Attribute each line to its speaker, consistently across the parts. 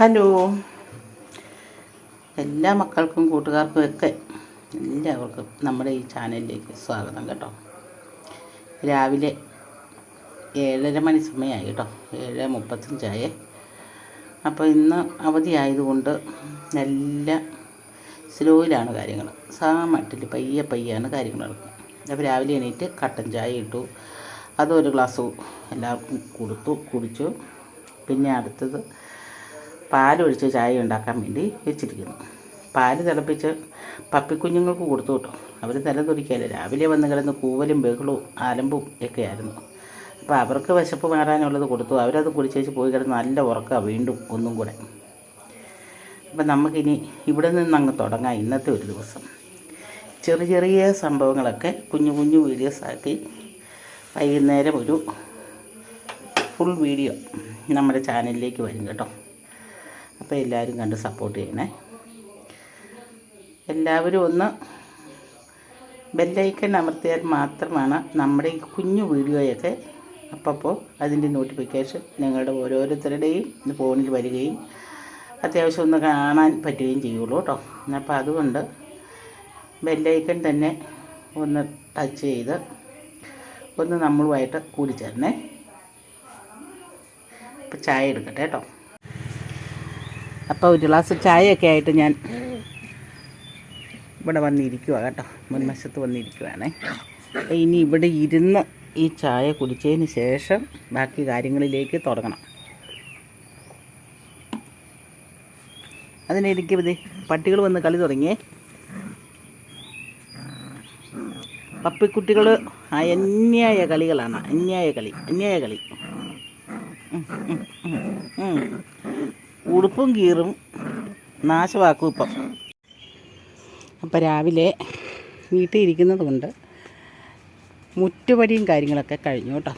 Speaker 1: Hello. എല്ലാ മക്കൾക്കും കൂട്ടുകാർക്കും ഒക്കെ എല്ലാവർക്കും നമ്മുടെ ഈ ചാനലിലേക്ക് സ്വാഗതം കേട്ടോ. രാവിലെ ഏഴര മണി സമയമായി കേട്ടോ. ഏഴ് മുപ്പത്തഞ്ചായേ അപ്പോൾ ഇന്ന് അവധിയായതുകൊണ്ട് നല്ല സ്ലോയിലാണ് കാര്യങ്ങൾ. സാമട്ടിൽ പയ്യെ പയ്യാണ് കാര്യങ്ങൾ നടക്കുന്നത്. അപ്പോൾ രാവിലെ എണീറ്റ് കട്ടൻ ചായ ഇട്ടു. അതൊരു ഗ്ലാസ് എല്ലാവർക്കും കൊടുത്തു കുടിച്ചു. പിന്നെ അടുത്തത് പാലൊഴിച്ച് ചായ ഉണ്ടാക്കാൻ വേണ്ടി വെച്ചിരിക്കുന്നു. പാൽ തിളപ്പിച്ച് പപ്പിക്കുഞ്ഞുങ്ങൾക്ക് കൊടുത്തു കിട്ടും. അവർ നിലം തുടിക്കാല്ലേ രാവിലെ വന്ന് കിടന്ന് കൂവലും ബഹളവും ആലമ്പും ഒക്കെ ആയിരുന്നു അപ്പോൾ അവർക്ക് വിശപ്പ് മാറാനുള്ളത് കൊടുത്തു. അവരത് കുടിച്ചേച്ച് പോയി കിടന്ന് നല്ല ഉറക്കമാണ് വീണ്ടും ഒന്നും കൂടെ. അപ്പം നമുക്കിനി ഇവിടെ നിന്ന് അങ്ങ് തുടങ്ങാം ഇന്നത്തെ ഒരു ദിവസം. ചെറിയ ചെറിയ സംഭവങ്ങളൊക്കെ കുഞ്ഞു കുഞ്ഞു വീഡിയോസ് ആക്കി വൈകുന്നേരം ഒരു ഫുൾ വീഡിയോ നമ്മുടെ ചാനലിലേക്ക് വരും കേട്ടോ. അപ്പോൾ എല്ലാവരും കണ്ട് സപ്പോർട്ട് ചെയ്യണേ. എല്ലാവരും ഒന്ന് ബെല്ലൈക്കൺ അമർത്തിയാൽ മാത്രമാണ് നമ്മുടെ ഈ കുഞ്ഞു വീഡിയോയൊക്കെ അപ്പോൾ അതിന്റെ നോട്ടിഫിക്കേഷൻ നിങ്ങളുടെ ഓരോരുത്തരുടെയും ഫോണിൽ വരികയും അത്യാവശ്യം ഒന്ന് കാണാൻ പറ്റുകയും ചെയ്യുള്ളൂ കേട്ടോ. അപ്പോൾ അതുകൊണ്ട് ബെല്ലൈക്കൺ തന്നെ ഒന്ന് ടച്ച് ചെയ്ത് ഒന്ന് നമ്മളുമായിട്ട് കൂടിച്ചേരണേ. അപ്പോൾ ചായ എടുക്കട്ടെ കേട്ടോ. അപ്പോൾ ഒരു ഗ്ലാസ് ചായയൊക്കെ ആയിട്ട് ഞാൻ ഇവിടെ വന്നിരിക്കുക കേട്ടോ. മുൻവശത്ത് വന്നിരിക്കുവാണേ. ഇനി ഇവിടെ ഇരുന്ന് ഈ ചായ കുടിച്ചതിന് ശേഷം ബാക്കി കാര്യങ്ങളിലേക്ക് തുടങ്ങണം. അതിനെനിക്ക് ഇത് പട്ടികൾ വന്ന് കളി തുടങ്ങിയേ. പപ്പിക്കുട്ടികൾ അന്യായ കളികളാണ്. അന്യായ കളി. അന്യായ കളി. ഉടുപ്പും കീറും നാശമാക്കും ഇപ്പം. അപ്പം രാവിലെ വീട്ടിൽ ഇരിക്കുന്നത് കൊണ്ട് മുറ്റുപടിയും കാര്യങ്ങളൊക്കെ കഴിഞ്ഞു കേട്ടോ.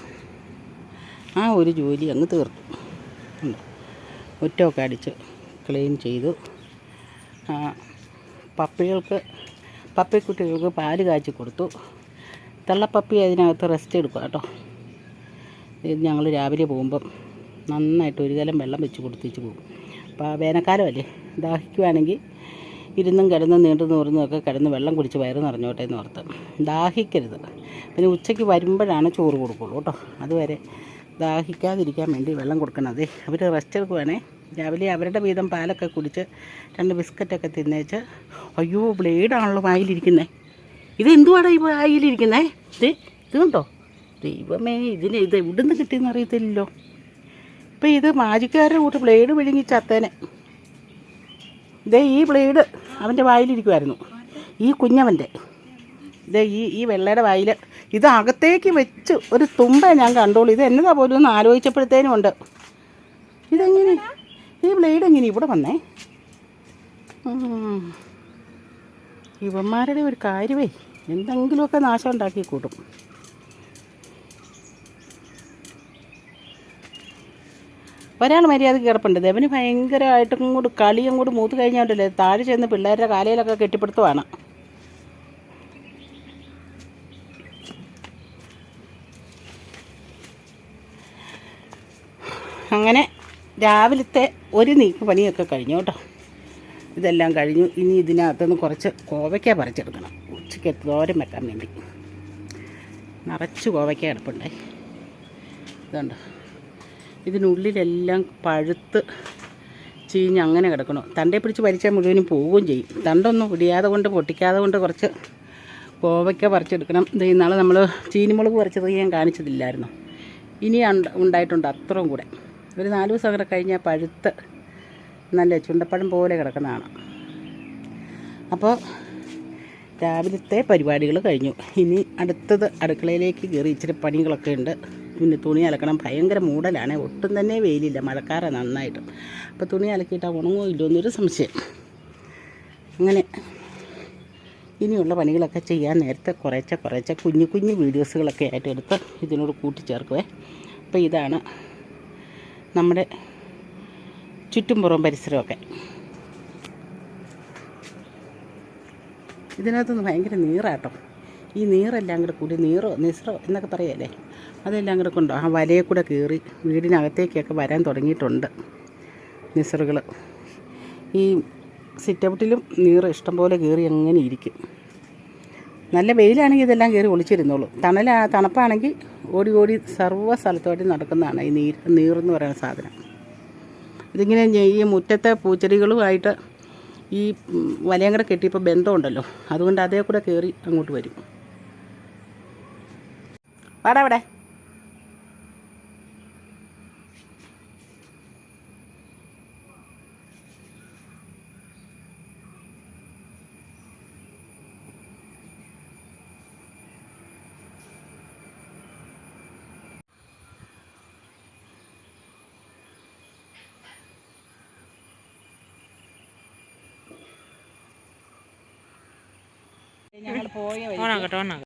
Speaker 1: ആ ഒരു ജോലി അങ്ങ് തീർത്തു. മുറ്റമൊക്കെ അടിച്ച് ക്ലീൻ ചെയ്തു. പപ്പികൾക്ക് പപ്പിക്കുട്ടികൾക്ക് പാൽ കാച്ചി കൊടുത്തു. തള്ളപ്പപ്പി അതിനകത്ത് റെസ്റ്റ് എടുക്കുക കേട്ടോ. ഇത് ഞങ്ങൾ രാവിലെ പോകുമ്പം നന്നായിട്ട് ഒരു കലം വെള്ളം വെച്ച് കൊടുത്തിച്ച് പോകും. വേനൽക്കാലമല്ലേ? ദാഹിക്കുവാണെങ്കിൽ ഇരുന്നും കിടന്നും നീണ്ടു നൂറുന്നും ഒക്കെ കിടന്ന് വെള്ളം കുടിച്ച് വയറ് നിറഞ്ഞോട്ടെ എന്ന് ഓർത്ത്. ദാഹിക്കരുത്. പിന്നെ ഉച്ചയ്ക്ക് വരുമ്പോഴാണ് ചോറ് കൊടുക്കുള്ളൂ കേട്ടോ. അതുവരെ ദാഹിക്കാതിരിക്കാൻ വേണ്ടി വെള്ളം കൊടുക്കണത് അവർ റെസ്റ്റ് എടുക്കുവാണേ. രാവിലെ അവരുടെ വീതം പാലൊക്കെ കുടിച്ച് രണ്ട് ബിസ്ക്കറ്റൊക്കെ തിന്നേച്ച് അയ്യോ ബ്ലേഡാണല്ലോ വായിലിരിക്കുന്നത് ഇത് എന്തുവാടാ ഈ വായിലിരിക്കുന്നത് ഇത് ഇത് കണ്ടോ? ദൈവമേ ഇതിന് ഇത് എവിടുന്ന് കിട്ടിയെന്ന് അറിയത്തില്ലല്ലോ. ഇപ്പം ഇത് മാജിക്കാരുടെ കൂട്ട് ബ്ലേഡ് വിഴുങ്ങി ചത്തേനെ. ഇതേ ഈ ബ്ലേഡ് അവന്റെ വായിലിരിക്കുമായിരുന്നു ഈ കുഞ്ഞവന്റെ ഇതേ ഈ ഈ വെള്ളയുടെ വായിൽ ഇത് അകത്തേക്ക് വെച്ച് ഒരു തുമ്പ ഞാൻ കണ്ടോളൂ. ഇത് എന്നതാ പോലും ഒന്ന് ആലോചിച്ചപ്പോഴത്തേനും ഉണ്ട്. ഇതെങ്ങനെ? ഈ ബ്ലേഡ് എങ്ങനെ ഇവിടെ വന്നേ. ഇവന്മാരുടെ ഒരു കാര്യമേ. എന്തെങ്കിലുമൊക്കെ നാശം ഉണ്ടാക്കി കൂട്ടും. ഒരാൾ മര്യാദയ്ക്ക് കിടപ്പുണ്ട്. ദേവന് ഭയങ്കരമായിട്ടും കൂടി കളിയും കൂടി മൂത്ത് കഴിഞ്ഞാലല്ലേ താഴെ ചെന്ന് പിള്ളേരുടെ കാലയിലൊക്കെ കെട്ടിപ്പിടുത്തുവാണ്. അങ്ങനെ രാവിലത്തെ ഒരു നീക്ക് പണിയൊക്കെ കഴിഞ്ഞു കേട്ടോ. ഇതെല്ലാം കഴിഞ്ഞു. ഇനി ഇതിനകത്തുനിന്ന് കുറച്ച് കോവയ്ക്ക പറിച്ചെടുക്കണം. ഉച്ചയ്ക്ക് തോരൻ വെക്കാൻ വേണ്ടി. നിറച്ച് കോവയ്ക്ക കിടപ്പുണ്ടേ. ഇതുണ്ട്? ഇതിനുള്ളിലെല്ലാം പഴുത്ത് ചീഞ്ഞ് അങ്ങനെ കിടക്കണം. തണ്ടെ പിടിച്ച് വലിച്ചാൽ മുഴുവനും പോവുകയും ചെയ്യും. തണ്ടൊന്നും പിടിയാതെ കൊണ്ട് പൊട്ടിക്കാതെ കൊണ്ട് കുറച്ച് കോവയ്ക്ക പറിച്ചെടുക്കണം. ഇത് ഇന്നാൾ നമ്മൾ ചീനിമുളക് പറിച്ചത് ഞാൻ കാണിച്ചതില്ലായിരുന്നു. ഇനി ഉണ്ട്- ഉണ്ടായിട്ടുണ്ട് അത്രയും കൂടെ. ഒരു നാല് ദിവസം അങ്ങനെ കഴിഞ്ഞാൽ പഴുത്ത് നല്ല ചുണ്ടപ്പഴം പോലെ കിടക്കുന്നതാണ്. അപ്പോൾ രാവിലത്തെ പരിപാടികൾ കഴിഞ്ഞു. ഇനി അടുത്തത് അടുക്കളയിലേക്ക് കയറി ഇച്ചിരി പണികളൊക്കെ ഉണ്ട്. പിന്നെ തുണി അലക്കണം. ഭയങ്കര മൂടലാണ്. ഒട്ടും തന്നെ വെയിലില്ല. മഴക്കാറ നന്നായിട്ട്. അപ്പോൾ തുണി അലക്കിയിട്ടാൽ ഉണങ്ങോ ഇല്ലോ എന്നൊരു സംശയം. അങ്ങനെ ഇനിയുള്ള പണികളൊക്കെ ചെയ്യാൻ നേരത്തെ കുറേച്ച കുറേച്ച കുഞ്ഞു കുഞ്ഞു വീഡിയോസുകളൊക്കെ ആയിട്ട് എടുത്ത് ഇതിനോട് കൂട്ടിച്ചേർക്കുവേ. അപ്പോൾ ഇതാണ് നമ്മുടെ ചുറ്റുംപുറം പരിസരമൊക്കെ. ഇതിനകത്തുനിന്ന് ഭയങ്കര നീറാട്ടോ. ഈ നീറെല്ലാം കൂടെ കൂടി നീറോ നിസ്രോ എന്നൊക്കെ പറയല്ലേ? അതെല്ലാം കൂടെ കൊണ്ടോ. ആ വലയെ കൂടെ കയറി വീടിനകത്തേക്കൊക്കെ വരാൻ തുടങ്ങിയിട്ടുണ്ട് നിസറുകൾ ഈ സിറ്റൗട്ടിലും നീറ് ഇഷ്ടംപോലെ കയറി അങ്ങനെ ഇരിക്കും. നല്ല വെയിലാണെങ്കിൽ ഇതെല്ലാം കയറി ഒളിച്ചിരുന്നോളൂ. തണല തണുപ്പാണെങ്കിൽ ഓടി ഓടി സർവ സ്ഥലത്തോട്ട് നടക്കുന്നതാണ് ഈ നീർ നീറെന്ന് പറയുന്ന സാധനം. ഇതിങ്ങനെ ഈ മുറ്റത്തെ പൂച്ചെടികളുമായിട്ട് ഈ വലയും കൂടെ കെട്ടിയപ്പോൾ ബന്ധമുണ്ടല്ലോ. അതുകൊണ്ട് അതേ കൂടെ കയറി അങ്ങോട്ട് വരും. വാടാ ഇവിടെ ഞങ്ങൾ പോയ
Speaker 2: ഓണാക്കട്ടെ ഓണാക്കട്ടെ.